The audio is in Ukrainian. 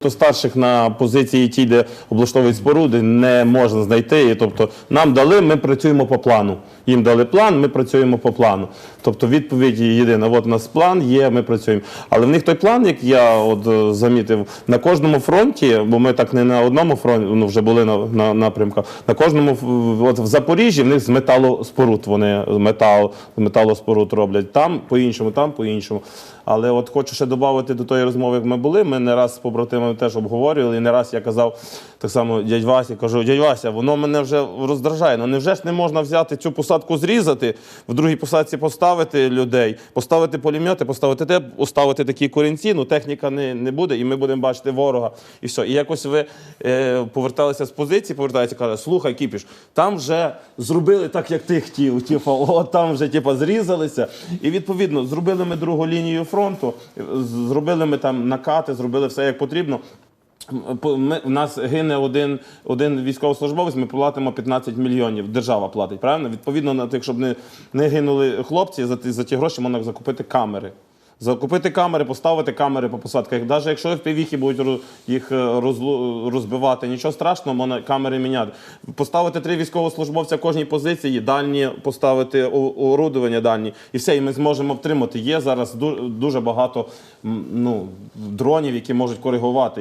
То старших на позиції ті, де облаштовують споруди, не можна знайти. Тобто нам дали, ми працюємо по плану. Їм дали план, ми працюємо по плану. Тобто відповідь єдина: от у нас план є, ми працюємо. Але в них той план, як я от е, замітив, на кожному фронті, бо ми так не на одному фронті, ну вже були на, на напрямках. На кожному от в Запоріжжі в них з металоспоруд вони метал, металоспоруд роблять. Там по-іншому, там по-іншому. Але от хочу ще додати до тої розмови, як ми були. Ми не раз з побратимами теж обговорювали, і не раз я казав так само дядь Васі, кажу, дядь Вася, воно мене вже роздражає. Ну невже ж не можна взяти цю посадку, зрізати, в другій посадці поставити людей, поставити пулемети, поставити те, поставити такі корінці, ну техніка не, не буде, і ми будемо бачити ворога. І все. І якось ви е, поверталися з позиції, повертаєтеся, каже, слухай, Кіпіш, там вже зробили так, як ти хотів. Типу, о, там вже типу, зрізалися. І відповідно зробили ми другу лінію фронту, зробили ми там накати, зробили все як потрібно. Ми, у нас гине один, один військовослужбовець, ми платимо 15 мільйонів. Держава платить, правильно? Відповідно, на тих, щоб не, не гинули хлопці, за, ті- за ті гроші можна закупити камери. Закупити камери, поставити камери по посадках. Навіть якщо впівіхи будуть їх е, розбивати, нічого страшного, можна камери міняти. Поставити три військовослужбовця кожній позиції, дальні поставити орудування дальні, і все, і ми зможемо втримати. Є зараз дуже багато ну, дронів, які можуть коригувати.